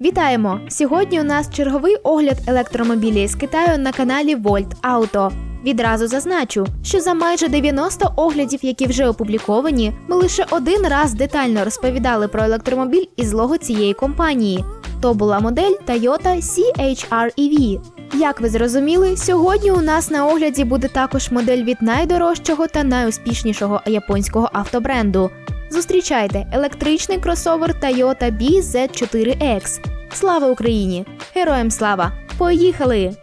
Вітаємо! Сьогодні у нас черговий огляд електромобілів з Китаю на каналі Volt Auto. Відразу зазначу, що за майже 90 оглядів, які вже опубліковані, ми лише один раз детально розповідали про електромобіль із лого цієї компанії. То була модель Toyota CHR-EV. Як ви зрозуміли, сьогодні у нас на огляді буде також модель від найдорожчого та найуспішнішого японського автобренду. Зустрічайте електричний кросовер Toyota BZ4X. Слава Україні! Героям слава! Поїхали!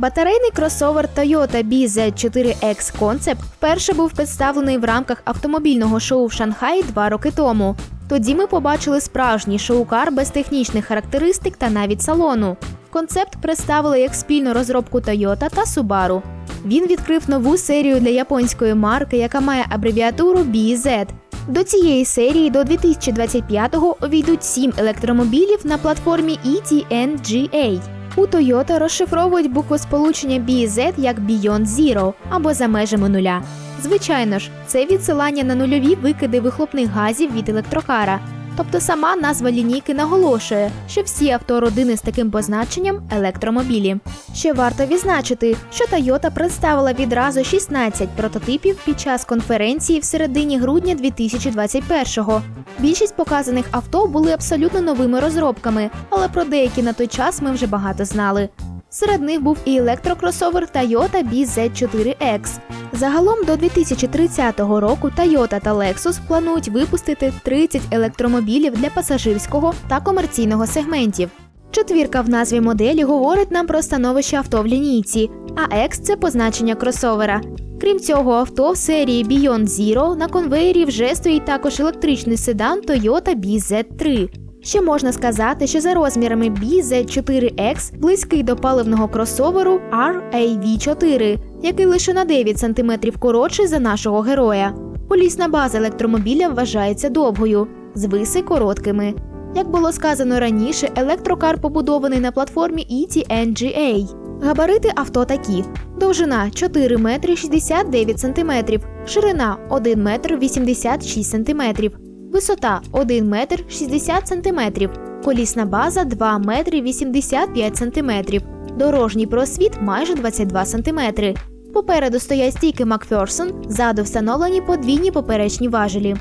Батарейний кросовер Toyota BZ4X Concept вперше був представлений в рамках автомобільного шоу в Шанхаї два роки тому. Тоді ми побачили справжній шоукар без технічних характеристик та навіть салону. Концепт представили як спільну розробку Toyota та Subaru. Він відкрив нову серію для японської марки, яка має абревіатуру BZ. До цієї серії до 2025-го увійдуть сім електромобілів на платформі ETNGA. У Toyota розшифровують буквосполучення BZ як Beyond Zero або за межами нуля. Звичайно ж, це відсилання на нульові викиди вихлопних газів від електрокара. Тобто сама назва лінійки наголошує, що всі автородини з таким позначенням електромобілі. Ще варто відзначити, що Toyota представила відразу 16 прототипів під час конференції в середині грудня 2021-го. Більшість показаних авто були абсолютно новими розробками, але про деякі на той час ми вже багато знали. Серед них був і електрокросовер Toyota BZ4X. Загалом до 2030 року Toyota та Lexus планують випустити 30 електромобілів для пасажирського та комерційного сегментів. Четвірка в назві моделі говорить нам про становище авто в лінійці, а X – це позначення кросовера. Крім цього, авто в серії Beyond Zero на конвеєрі вже стоїть також електричний седан Toyota BZ3. Ще можна сказати, що за розмірами BZ4X близький до паливного кросоверу RAV4, який лише на 9 см коротший за нашого героя. Колісна база електромобіля вважається довгою, звиси короткими. Як було сказано раніше, електрокар побудований на платформі ETNGA. Габарити авто такі: довжина 4 метри 69 сантиметрів, ширина 1 метр 86 сантиметрів, висота 1 метр 60 сантиметрів, колісна база 2 метри 85 сантиметрів, дорожній просвіт майже 22 сантиметри. Попереду стоять стійки Макферсон, ззаду встановлені подвійні поперечні важелі.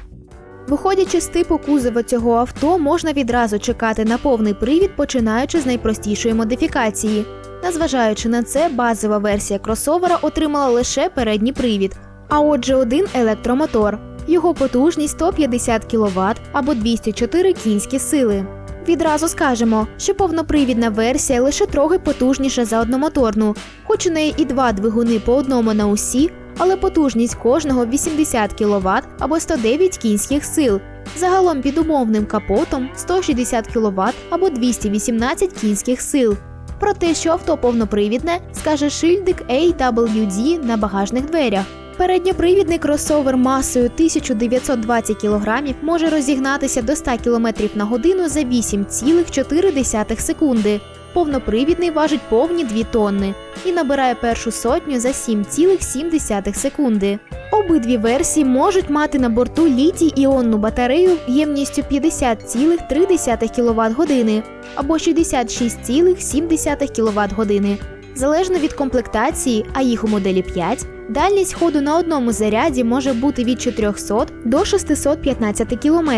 Виходячи з типу кузова цього авто, можна відразу чекати на повний привід, починаючи з найпростішої модифікації. Незважаючи на це, базова версія кросовера отримала лише передній привід, а отже, один електромотор. Його потужність 150 кВт або 204 кінські сили. Відразу скажемо, що повнопривідна версія лише трохи потужніша за одномоторну, хоч у неї і два двигуни по одному на усі, але потужність кожного 80 кВт або 109 кінських сил. Загалом під умовним капотом 160 кВт або 218 кінських сил. Про те, що авто повнопривідне, скаже шильдик AWD на багажних дверях. Передньопривідний кросовер масою 1920 кг може розігнатися до 100 км на годину за 8,4 секунди. Повнопривідний важить повні 2 тонни і набирає першу сотню за 7,7 секунди. Обидві версії можуть мати на борту літій іонну батарею ємністю 50,3 кВт години або 66,7 кВт години. Залежно від комплектації, а їх у моделі 5, дальність ходу на одному заряді може бути від 400 до 615 км.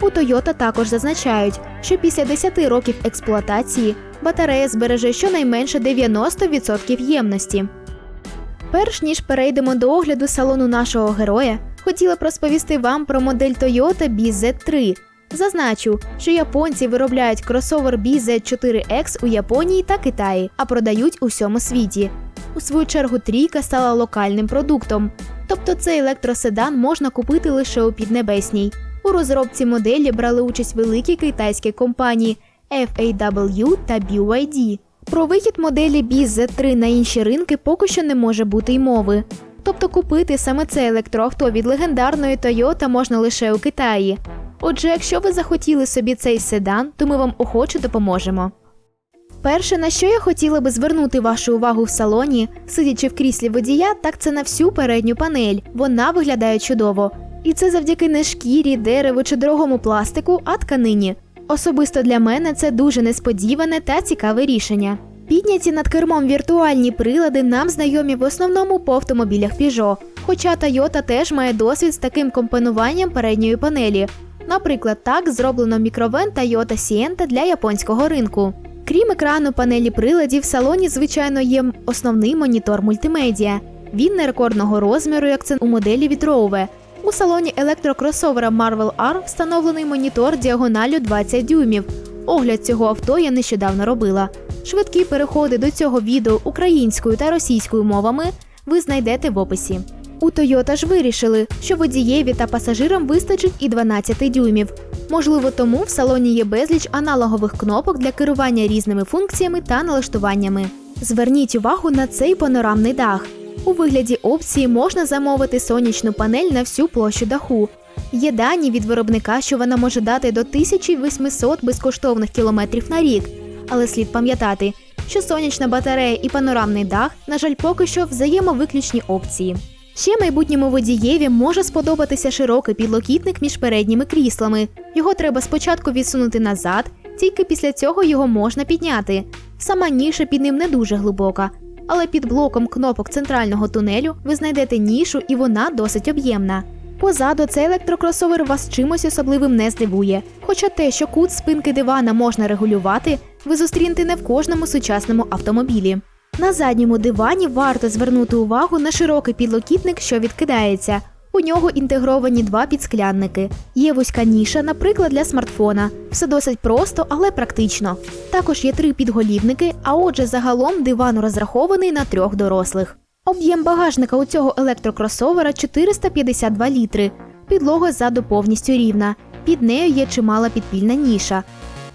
У Toyota також зазначають, що після 10 років експлуатації батарея збереже щонайменше 90% ємності. Перш ніж перейдемо до огляду салону нашого героя, хотіла б розповісти вам про модель Toyota BZ3. Зазначу, що японці виробляють кросовер BZ4X у Японії та Китаї, а продають у всьому світі. У свою чергу трійка стала локальним продуктом, тобто цей електроседан можна купити лише у Піднебесній. У розробці моделі брали участь великі китайські компанії FAW та BYD. Про вихід моделі BZ3 на інші ринки поки що не може бути й мови. Тобто купити саме це електроавто від легендарної Toyota можна лише у Китаї. Отже, якщо ви захотіли собі цей седан, то ми вам охоче допоможемо. Перше, на що я хотіла би звернути вашу увагу в салоні, сидячи в кріслі водія, так це на всю передню панель. Вона виглядає чудово. І це завдяки не шкірі, дереву чи дорогому пластику, а тканині. Особисто для мене це дуже несподіване та цікаве рішення. Підняті над кермом віртуальні прилади нам знайомі в основному по автомобілях Peugeot, хоча Toyota теж має досвід з таким компонуванням передньої панелі. Наприклад, так зроблено мікровен Toyota Sienta для японського ринку. Крім екрану панелі приладів, в салоні, звичайно, є основний монітор мультимедіа. Він не рекордного розміру, як це у моделі від Rowe. У салоні електрокросовера Marvel R встановлений монітор діагоналю 20 дюймів. Огляд цього авто я нещодавно робила. Швидкі переходи до цього відео українською та російською мовами ви знайдете в описі. У Toyota ж вирішили, що водієві та пасажирам вистачить і 12 дюймів. Можливо, тому в салоні є безліч аналогових кнопок для керування різними функціями та налаштуваннями. Зверніть увагу на цей панорамний дах. У вигляді опції можна замовити сонячну панель на всю площу даху. Є дані від виробника, що вона може дати до 1800 безкоштовних кілометрів на рік. Але слід пам'ятати, що сонячна батарея і панорамний дах, на жаль, поки що взаємовиключні опції. Ще майбутньому водієві може сподобатися широкий підлокітник між передніми кріслами. Його треба спочатку відсунути назад, тільки після цього його можна підняти. Сама ніша під ним не дуже глибока, але під блоком кнопок центрального тунелю ви знайдете нішу, і вона досить об'ємна. Позаду цей електрокросовер вас чимось особливим не здивує. Хоча те, що кут спинки дивана можна регулювати, ви зустрінете не в кожному сучасному автомобілі. На задньому дивані варто звернути увагу на широкий підлокітник, що відкидається. У нього інтегровані два підсклянники. Є вузька ніша, наприклад, для смартфона. Все досить просто, але практично. Також є три підголівники, а отже, загалом диван розрахований на трьох дорослих. Об'єм багажника у цього електрокросовера 452 літри. Підлога ззаду повністю рівна. Під нею є чимала підпільна ніша.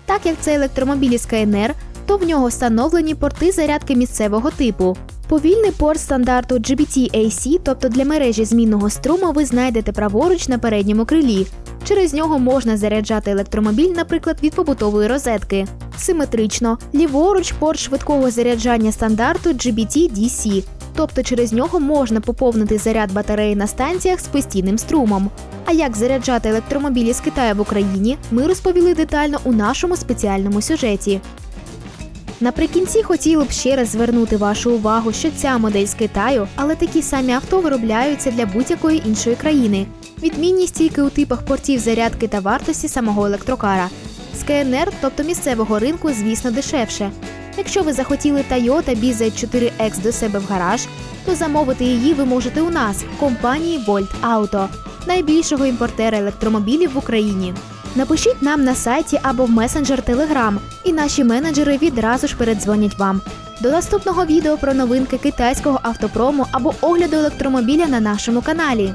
Так як це електромобіль із КНР, то в нього встановлені порти зарядки місцевого типу. Повільний порт стандарту GBT-AC, тобто для мережі змінного струму, ви знайдете праворуч на передньому крилі. Через нього можна заряджати електромобіль, наприклад, від побутової розетки. Симетрично, ліворуч порт швидкого заряджання стандарту GBT-DC, тобто через нього можна поповнити заряд батареї на станціях з постійним струмом. А як заряджати електромобілі з Китаю в Україні, ми розповіли детально у нашому спеціальному сюжеті. Наприкінці хотіли б ще раз звернути вашу увагу, що ця модель з Китаю, але такі самі авто виробляються для будь-якої іншої країни. Відмінність тільки у типах портів зарядки та вартості самого електрокара. З КНР, тобто місцевого ринку, звісно, дешевше. Якщо ви захотіли Toyota BZ4X до себе в гараж, то замовити її ви можете у нас, компанії Volt Auto, найбільшого імпортера електромобілів в Україні. Напишіть нам на сайті або в месенджер Telegram, і наші менеджери відразу ж передзвонять вам. До наступного відео про новинки китайського автопрому або огляду електромобіля на нашому каналі.